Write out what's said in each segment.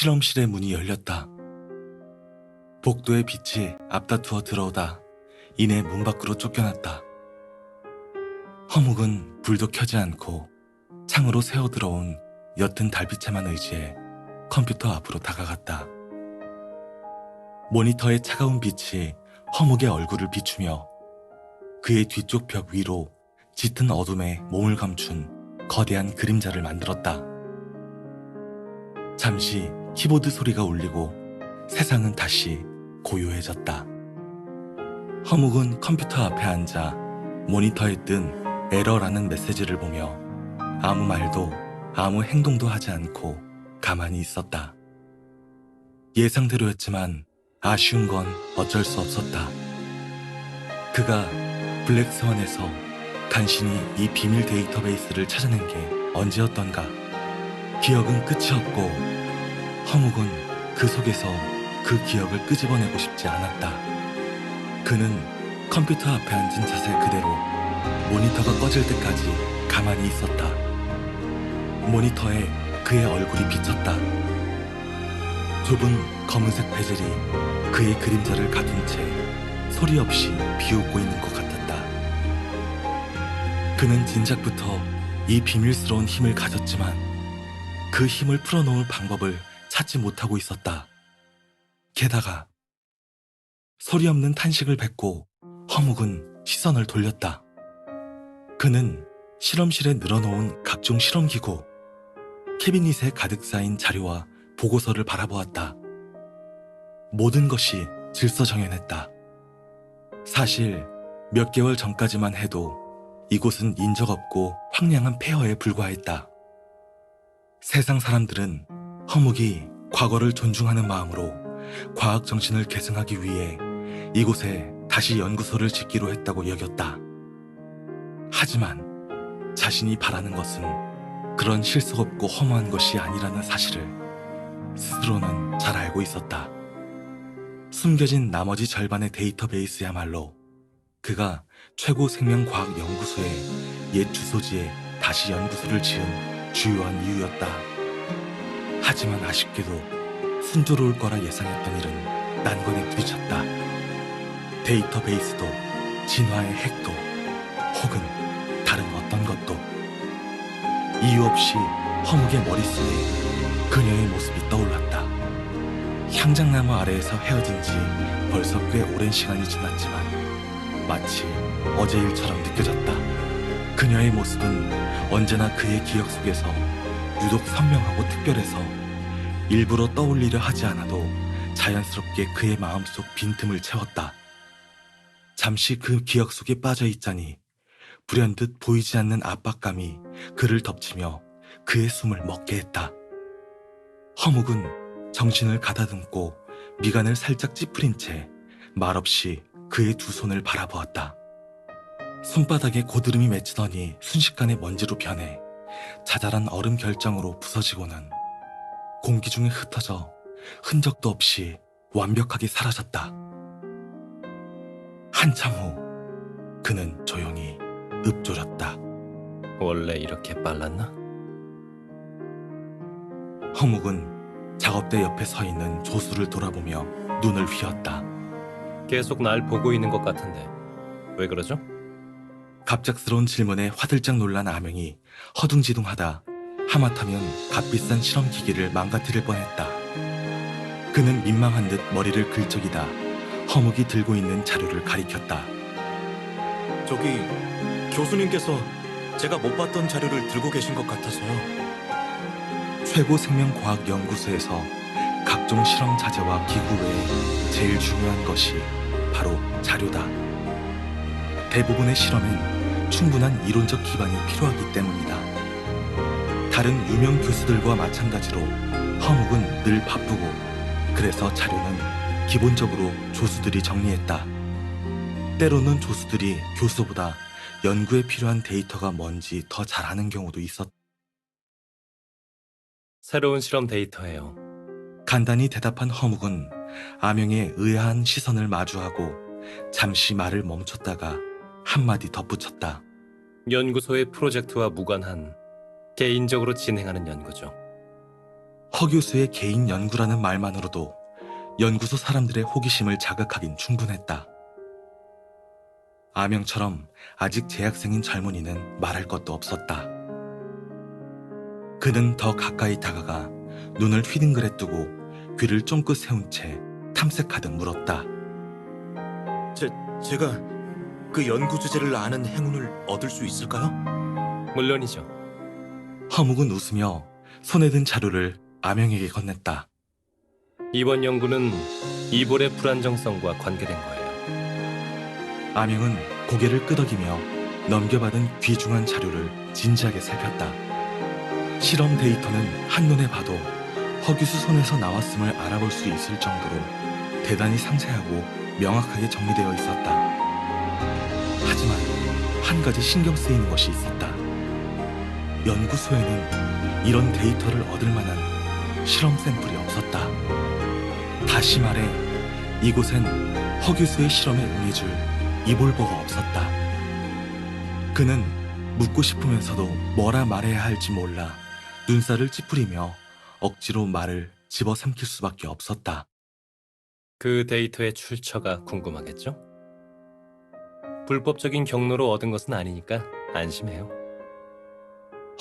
실험실의 문이 열렸다. 복도의 빛이 앞다투어 들어오다 이내 문 밖으로 쫓겨났다. 허묵은 불도 켜지 않고 창으로 새어 들어온 옅은 달빛에만 의지해 컴퓨터 앞으로 다가갔다. 모니터의 차가운 빛이 허묵의 얼굴을 비추며 그의 뒤쪽 벽 위로 짙은 어둠에 몸을 감춘 거대한 그림자를 만들었다. 잠시 키보드 소리가 울리고 세상은 다시 고요해졌다. 허묵은 컴퓨터 앞에 앉아 모니터에 뜬 에러라는 메시지를 보며 아무 말도 아무 행동도 하지 않고 가만히 있었다. 예상대로였지만 아쉬운 건 어쩔 수 없었다. 그가 블랙스완에서 간신히 이 비밀 데이터베이스를 찾아낸 게 언제였던가. 기억은 끝이 없고 허묵은 그 속에서 그 기억을 끄집어내고 싶지 않았다. 그는 컴퓨터 앞에 앉은 자세 그대로 모니터가 꺼질 때까지 가만히 있었다. 모니터에 그의 얼굴이 비쳤다. 좁은 검은색 베젤이 그의 그림자를 가둔 채 소리 없이 비웃고 있는 것 같았다. 그는 진작부터 이 비밀스러운 힘을 가졌지만 그 힘을 풀어놓을 방법을 찾지 못하고 있었다. 게다가 소리 없는 탄식을 뱉고 허묵은 시선을 돌렸다. 그는 실험실에 늘어놓은 각종 실험기구, 캐비닛에 가득 쌓인 자료와 보고서를 바라보았다. 모든 것이 질서정연했다. 사실 몇 개월 전까지만 해도 이곳은 인적 없고 황량한 폐허에 불과했다. 세상 사람들은 허묵이 과거를 존중하는 마음으로 과학 정신을 계승하기 위해 이곳에 다시 연구소를 짓기로 했다고 여겼다. 하지만 자신이 바라는 것은 그런 실속 없고 허무한 것이 아니라는 사실을 스스로는 잘 알고 있었다. 숨겨진 나머지 절반의 데이터베이스야말로 그가 최고 생명과학 연구소의 옛 주소지에 다시 연구소를 지은 주요한 이유였다. 하지만 아쉽게도 순조로울 거라 예상했던 일은 난관에 부딪혔다. 데이터베이스도 진화의 핵도 혹은 다른 어떤 것도 이유 없이 허묵의 머릿속에 그녀의 모습이 떠올랐다. 향장나무 아래에서 헤어진 지 벌써 꽤 오랜 시간이 지났지만 마치 어제 일처럼 느껴졌다. 그녀의 모습은 언제나 그의 기억 속에서 유독 선명하고 특별해서 일부러 떠올리려 하지 않아도 자연스럽게 그의 마음속 빈틈을 채웠다. 잠시 그 기억 속에 빠져 있자니 불현듯 보이지 않는 압박감이 그를 덮치며 그의 숨을 먹게 했다. 허묵은 정신을 가다듬고 미간을 살짝 찌푸린 채 말없이 그의 두 손을 바라보았다. 손바닥에 고드름이 맺히더니 순식간에 먼지로 변해 자잘한 얼음 결정으로 부서지고는 공기 중에 흩어져 흔적도 없이 완벽하게 사라졌다. 한참 후 그는 조용히 읊조렸다. 원래 이렇게 빨랐나? 허묵은 작업대 옆에 서 있는 조수를 돌아보며 눈을 휘었다. 계속 날 보고 있는 것 같은데 왜 그러죠? 갑작스러운 질문에 화들짝 놀란 아명이 허둥지둥하다 하마터면 값비싼 실험 기기를 망가뜨릴 뻔했다. 그는 민망한 듯 머리를 긁적이다 허묵이 들고 있는 자료를 가리켰다. 저기 교수님께서 제가 못 봤던 자료를 들고 계신 것 같아서요. 최고 생명과학 연구소에서 각종 실험 자재와 기구 외에 제일 중요한 것이 바로 자료다. 대부분의 실험엔 충분한 이론적 기반이 필요하기 때문이다. 다른 유명 교수들과 마찬가지로 허묵은 늘 바쁘고 그래서 자료는 기본적으로 조수들이 정리했다. 때로는 조수들이 교수보다 연구에 필요한 데이터가 뭔지 더 잘하는 경우도 있었다. 새로운 실험 데이터예요. 간단히 대답한 허묵은 아명의 의아한 시선을 마주하고 잠시 말을 멈췄다가 한마디 덧붙였다. 연구소의 프로젝트와 무관한 개인적으로 진행하는 연구죠. 허 교수의 개인 연구라는 말만으로도 연구소 사람들의 호기심을 자극하긴 충분했다. 아명처럼 아직 재학생인 젊은이는 말할 것도 없었다. 그는 더 가까이 다가가 눈을 휘둥그레 뜨고 귀를 쫑긋 세운 채 탐색하듯 물었다. 제, 제가 그 연구 주제를 아는 행운을 얻을 수 있을까요? 물론이죠. 허묵은 웃으며 손에 든 자료를 아명에게 건넸다. 이번 연구는 이볼의 불안정성과 관계된 거예요. 아명은 고개를 끄덕이며 넘겨받은 귀중한 자료를 진지하게 살폈다. 실험 데이터는 한눈에 봐도 허규수 손에서 나왔음을 알아볼 수 있을 정도로 대단히 상세하고 명확하게 정리되어 있었다. 하지만 한 가지 신경 쓰이는 것이 있었다. 연구소에는 이런 데이터를 얻을 만한 실험 샘플이 없었다. 다시 말해 이곳엔 허규수의 실험에 응해줄 이볼버가 없었다. 그는 묻고 싶으면서도 뭐라 말해야 할지 몰라 눈살을 찌푸리며 억지로 말을 집어삼킬 수밖에 없었다. 그 데이터의 출처가 궁금하겠죠? 불법적인 경로로 얻은 것은 아니니까 안심해요.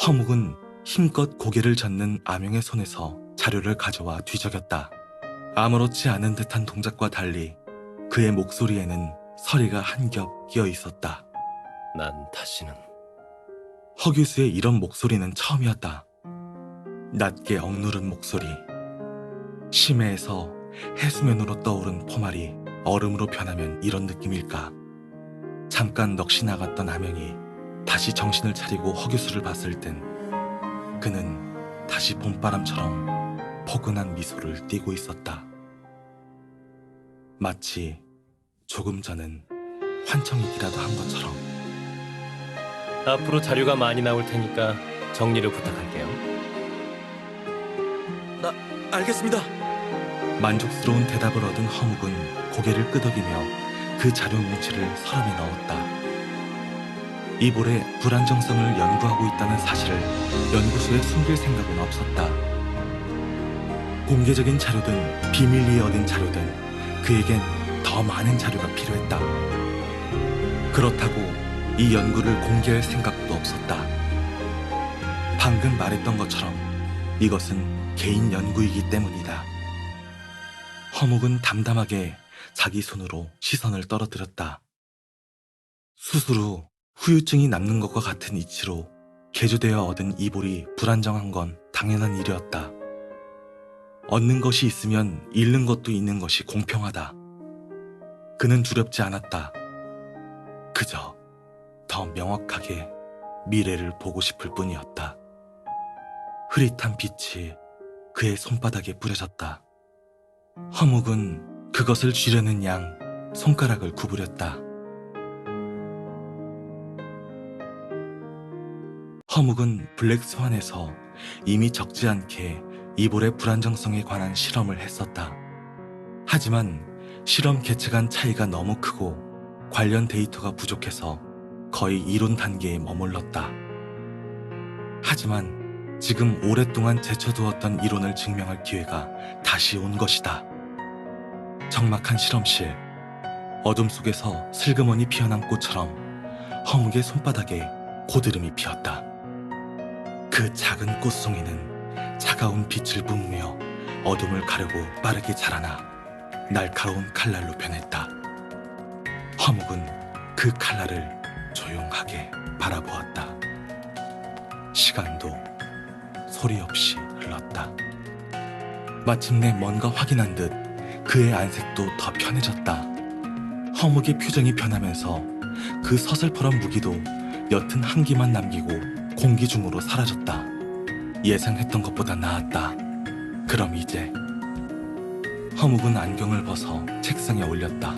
허묵은 힘껏 고개를 젓는 아명의 손에서 자료를 가져와 뒤적였다. 아무렇지 않은 듯한 동작과 달리 그의 목소리에는 서리가 한 겹 끼어 있었다. 난 다시는 허규수의 이런 목소리는 처음이었다. 낮게 억누른 목소리. 심해에서 해수면으로 떠오른 포말이 얼음으로 변하면 이런 느낌일까? 잠깐 넋이 나갔던 아명이 다시 정신을 차리고 허규수를 봤을 땐 그는 다시 봄바람처럼 포근한 미소를 띠고 있었다. 마치 조금 전은 환청이기라도 한 것처럼. 앞으로 자료가 많이 나올 테니까 정리를 부탁할게요. 알겠습니다. 만족스러운 대답을 얻은 허묵은 고개를 끄덕이며 그 자료 뭉치를 서랍에 넣었다. 이 볼의 불안정성을 연구하고 있다는 사실을 연구소에 숨길 생각은 없었다. 공개적인 자료든 비밀리에 얻은 자료든 그에겐 더 많은 자료가 필요했다. 그렇다고 이 연구를 공개할 생각도 없었다. 방금 말했던 것처럼 이것은 개인 연구이기 때문이다. 허묵은 담담하게 자기 손으로 시선을 떨어뜨렸다. 수술 후 후유증이 남는 것과 같은 이치로 개조되어 얻은 이볼이 불안정한 건 당연한 일이었다. 얻는 것이 있으면 잃는 것도 있는 것이 공평하다. 그는 두렵지 않았다. 그저 더 명확하게 미래를 보고 싶을 뿐이었다. 흐릿한 빛이 그의 손바닥에 뿌려졌다. 허묵은 그것을 쥐려는 양 손가락을 구부렸다. 허묵은 블랙 스완에서 이미 적지 않게 이볼의 불안정성에 관한 실험을 했었다. 하지만 실험 개체 간 차이가 너무 크고 관련 데이터가 부족해서 거의 이론 단계에 머물렀다. 하지만 지금 오랫동안 제쳐두었던 이론을 증명할 기회가 다시 온 것이다. 적막한 실험실, 어둠 속에서 슬그머니 피어난 꽃처럼 허묵의 손바닥에 고드름이 피었다. 그 작은 꽃송이는 차가운 빛을 뿜으며 어둠을 가르고 빠르게 자라나 날카로운 칼날로 변했다. 허묵은 그 칼날을 조용하게 바라보았다. 시간도 소리 없이 흘렀다. 마침내 뭔가 확인한 듯 그의 안색도 더 편해졌다. 허묵의 표정이 변하면서 그 서슬퍼런 무기도 옅은 한기만 남기고 공기 중으로 사라졌다. 예상했던 것보다 나았다. 그럼 이제 허묵은 안경을 벗어 책상에 올렸다.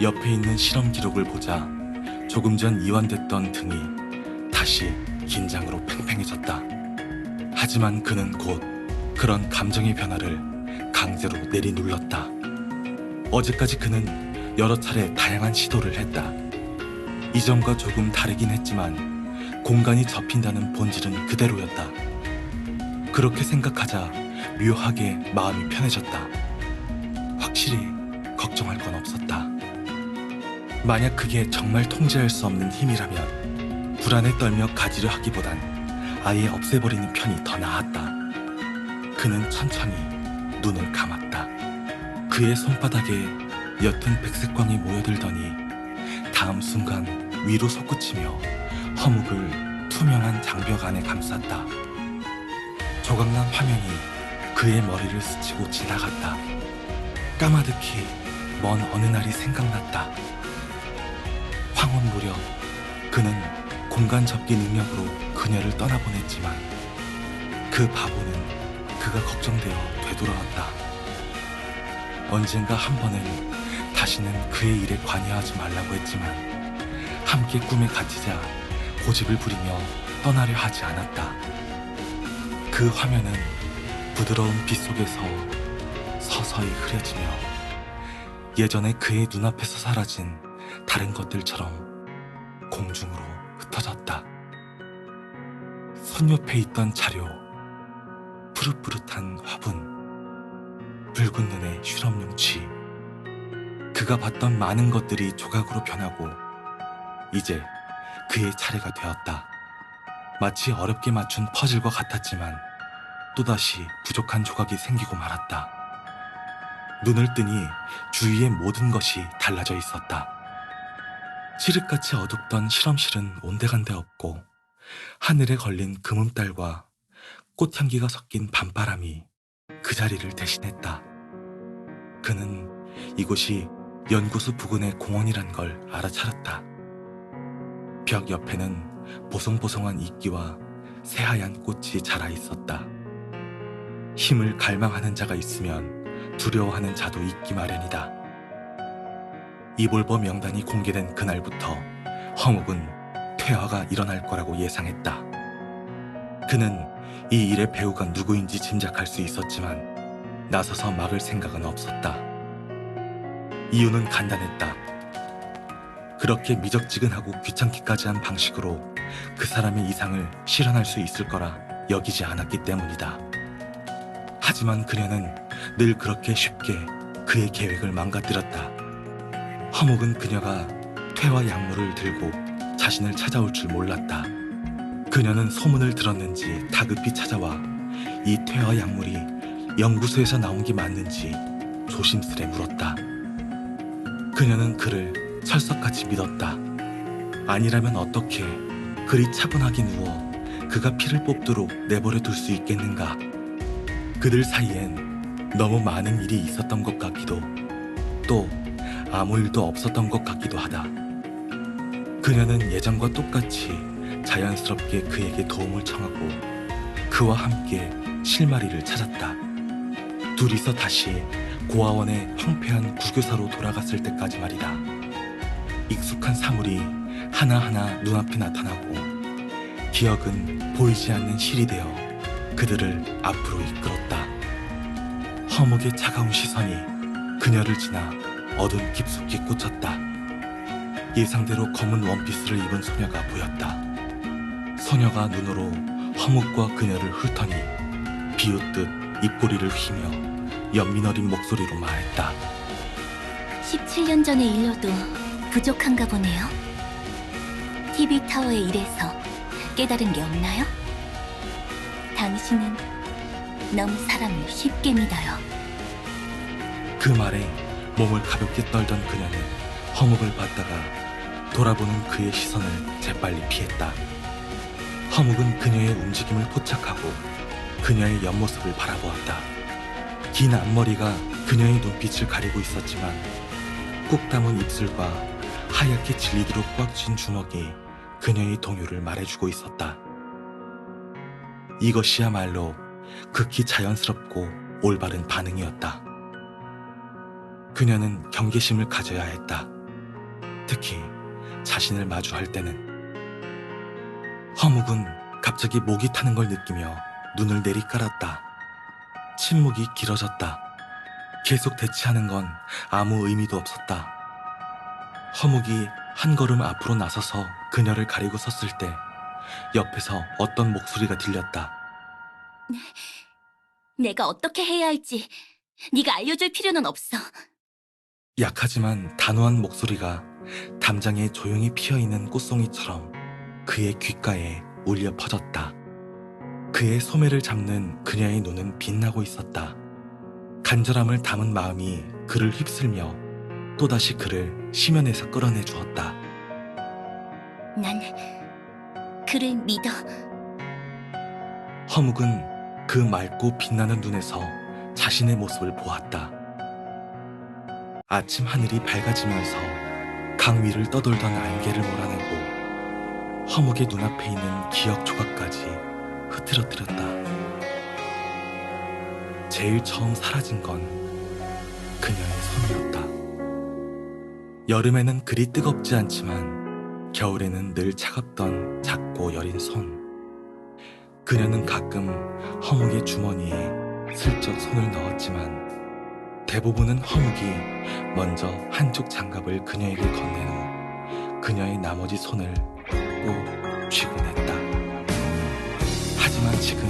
옆에 있는 실험 기록을 보자 조금 전 이완됐던 등이 다시 긴장으로 팽팽해졌다. 하지만 그는 곧 그런 감정의 변화를 강제로 내리눌렀다. 어제까지 그는 여러 차례 다양한 시도를 했다. 이전과 조금 다르긴 했지만 공간이 접힌다는 본질은 그대로였다. 그렇게 생각하자 묘하게 마음이 편해졌다. 확실히 걱정할 건 없었다. 만약 그게 정말 통제할 수 없는 힘이라면 불안에 떨며 가지려 하기보단 아예 없애버리는 편이 더 나았다. 그는 천천히 눈을 감았다. 그의 손바닥에 옅은 백색광이 모여들더니 다음 순간 위로 솟구치며 허묵을 투명한 장벽 안에 감쌌다. 조각난 화면이 그의 머리를 스치고 지나갔다. 까마득히 먼 어느 날이 생각났다. 황혼 무렵 그는 공간 접기 능력으로 그녀를 떠나보냈지만 그 바보는 그가 걱정되어 되돌아왔다. 언젠가 한 번은 다시는 그의 일에 관여하지 말라고 했지만 함께 꿈에 갇히자 고집을 부리며 떠나려 하지 않았다. 그 화면은 부드러운 빛 속에서 서서히 흐려지며 예전에 그의 눈앞에서 사라진 다른 것들처럼 공중으로 흩어졌다. 손 옆에 있던 자료, 푸릇푸릇한 화분, 붉은 눈의 실험용치, 그가 봤던 많은 것들이 조각으로 변하고 이제 그의 차례가 되었다. 마치 어렵게 맞춘 퍼즐과 같았지만 또다시 부족한 조각이 생기고 말았다. 눈을 뜨니 주위의 모든 것이 달라져 있었다. 칠흑같이 어둡던 실험실은 온데간데 없고 하늘에 걸린 금음달과 꽃향기가 섞인 밤바람이 그 자리를 대신했다. 그는 이곳이 연구소 부근의 공원이란 걸 알아차렸다. 벽 옆에는 보송보송한 이끼와 새하얀 꽃이 자라 있었다. 힘을 갈망하는 자가 있으면 두려워하는 자도 있기 마련이다. 이볼버 명단이 공개된 그날부터 허묵은 퇴화가 일어날 거라고 예상했다. 그는 이 일의 배우가 누구인지 짐작할 수 있었지만 나서서 막을 생각은 없었다. 이유는 간단했다. 그렇게 미적지근하고 귀찮기까지 한 방식으로 그 사람의 이상을 실현할 수 있을 거라 여기지 않았기 때문이다. 하지만 그녀는 늘 그렇게 쉽게 그의 계획을 망가뜨렸다. 허묵은 그녀가 퇴화 약물을 들고 자신을 찾아올 줄 몰랐다. 그녀는 소문을 들었는지 다급히 찾아와 이 퇴화 약물이 연구소에서 나온 게 맞는지 조심스레 물었다. 그녀는 그를 철석같이 믿었다. 아니라면 어떻게 그리 차분하게 누워 그가 피를 뽑도록 내버려 둘 수 있겠는가? 그들 사이엔 너무 많은 일이 있었던 것 같기도 또 아무 일도 없었던 것 같기도 하다. 그녀는 예전과 똑같이 자연스럽게 그에게 도움을 청하고 그와 함께 실마리를 찾았다. 둘이서 다시 고아원의 황폐한 구교사로 돌아갔을 때까지 말이다. 익숙한 사물이 하나하나 눈앞에 나타나고 기억은 보이지 않는 실이 되어 그들을 앞으로 이끌었다. 허묵의 차가운 시선이 그녀를 지나 어둠 깊숙이 꽂혔다. 예상대로 검은 원피스를 입은 소녀가 보였다. 소녀가 눈으로 허묵과 그녀를 훑더니 비웃듯 입꼬리를 휘며 연민 어린 목소리로 말했다. 17년 전의 일로도 부족한가 보네요. TV 타워에 일해서 깨달은 게 없나요? 당신은 너무 사람을 쉽게 믿어요. 그 말에 몸을 가볍게 떨던 그녀는 허묵을 봤다가 돌아보는 그의 시선을 재빨리 피했다. 허묵은 그녀의 움직임을 포착하고 그녀의 옆모습을 바라보았다. 긴 앞머리가 그녀의 눈빛을 가리고 있었지만 꾹 담은 입술과 하얗게 질리도록 꽉 쥔 주먹이 그녀의 동요를 말해주고 있었다. 이것이야말로 극히 자연스럽고 올바른 반응이었다. 그녀는 경계심을 가져야 했다. 특히 자신을 마주할 때는. 허묵은 갑자기 목이 타는 걸 느끼며 눈을 내리깔았다. 침묵이 길어졌다. 계속 대치하는 건 아무 의미도 없었다. 허묵이 한 걸음 앞으로 나서서 그녀를 가리고 섰을 때 옆에서 어떤 목소리가 들렸다. 내가 어떻게 해야 할지 네가 알려줄 필요는 없어. 약하지만 단호한 목소리가 담장에 조용히 피어있는 꽃송이처럼 그의 귓가에 울려 퍼졌다. 그의 소매를 잡는 그녀의 눈은 빛나고 있었다. 간절함을 담은 마음이 그를 휩쓸며 또다시 그를 심연에서 끌어내 주었다. 난 그를 믿어. 허묵은 그 맑고 빛나는 눈에서 자신의 모습을 보았다. 아침 하늘이 밝아지면서 강 위를 떠돌던 안개를 몰아내고 허묵의 눈앞에 있는 기억 조각까지 흐트러뜨렸다. 제일 처음 사라진 건 그녀의 손이었다. 여름에는 그리 뜨겁지 않지만 겨울에는 늘 차갑던 작고 여린 손. 그녀는 가끔 허묵의 주머니에 슬쩍 손을 넣었지만 대부분은 허묵이 먼저 한쪽 장갑을 그녀에게 건넨 후 그녀의 나머지 손을 꼭 쥐고 냈다. 하지만 지금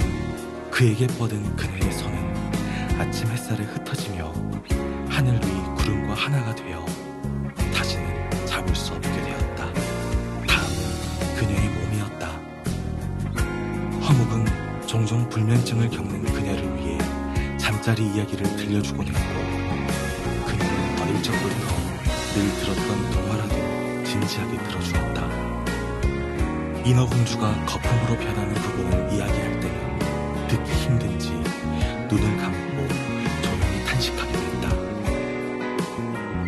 그에게 뻗은 그녀의 손은 아침 햇살에 흩어지며 하늘 위 구름과 하나가 되어 다시는 잡을 수 없게 되었다. 다음은 그녀의 몸이었다. 허묵은 종종 불면증을 겪는 그녀를 위해 잠자리 이야기를 들려주곤 했고 그녀는 어릴 적부터 늘 들었던 동화라도 진지하게 들어주었다. 인어공주가 거품으로 변하는 부분을 이야기할 때면 듣기 힘든지 눈을 감고 조용히 탄식하게 됐다.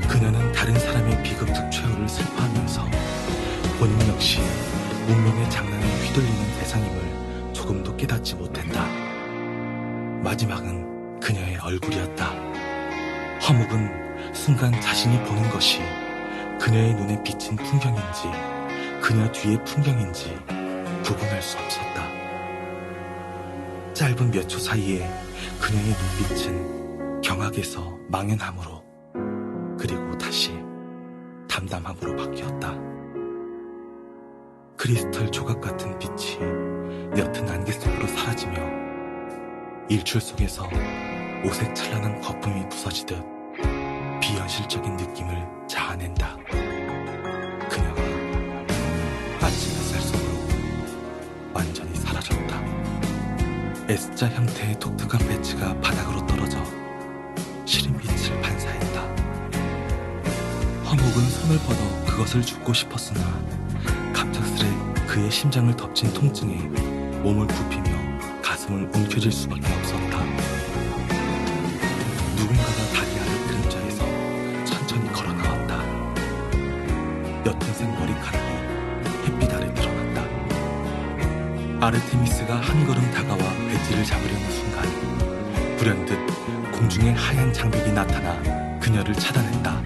그녀는 다른 사람의 비극적 최후를 슬퍼하면서 본인 역시 운명의 장난에 휘둘리는 대상임을 조금도 깨닫지 못했다. 마지막은 그녀의 얼굴이었다. 허묵은 순간 자신이 보는 것이 그녀의 눈에 비친 풍경인지 그녀 뒤의 풍경인지 구분할 수 없었다. 짧은 몇 초 사이에 그녀의 눈빛은 경악에서 망연함으로 그리고 다시 담담함으로 바뀌었다. 크리스털 조각 같은 빛이 옅은 안개 속으로 사라지며 일출 속에서 오색 찬란한 거품이 부서지듯 비현실적인 느낌을 자아낸다. S자 형태의 독특한 배치가 바닥으로 떨어져 시린 빛을 반사했다. 허묵은 손을 뻗어 그것을 줍고 싶었으나 갑작스레 그의 심장을 덮친 통증에 몸을 굽히며 가슴을 움켜쥘 수밖에 없었다. 누군가가 다리 아래 그림자에서 천천히 걸어 나왔다. 옅은색 머리카락이 햇빛 아래 드러났다. 다가와 배지를 잡으려는 순간 불현듯 공중에 하얀 장벽이 나타나 그녀를 차단했다.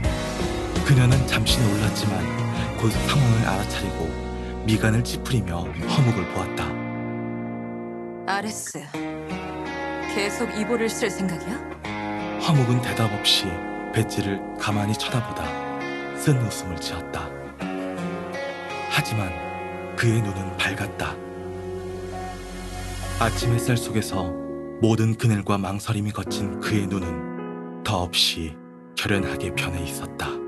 그녀는 잠시 놀랐지만 곧 상황을 알아차리고 미간을 찌푸리며 허묵을 보았다. 아레스, 계속 이보를 쓸 생각이야? 허묵은 대답 없이 배지를 가만히 쳐다보다 쓴 웃음을 지었다. 하지만 그의 눈은 밝았다. 아침 햇살 속에서 모든 그늘과 망설임이 거친 그의 눈은 더없이 결연하게 변해 있었다.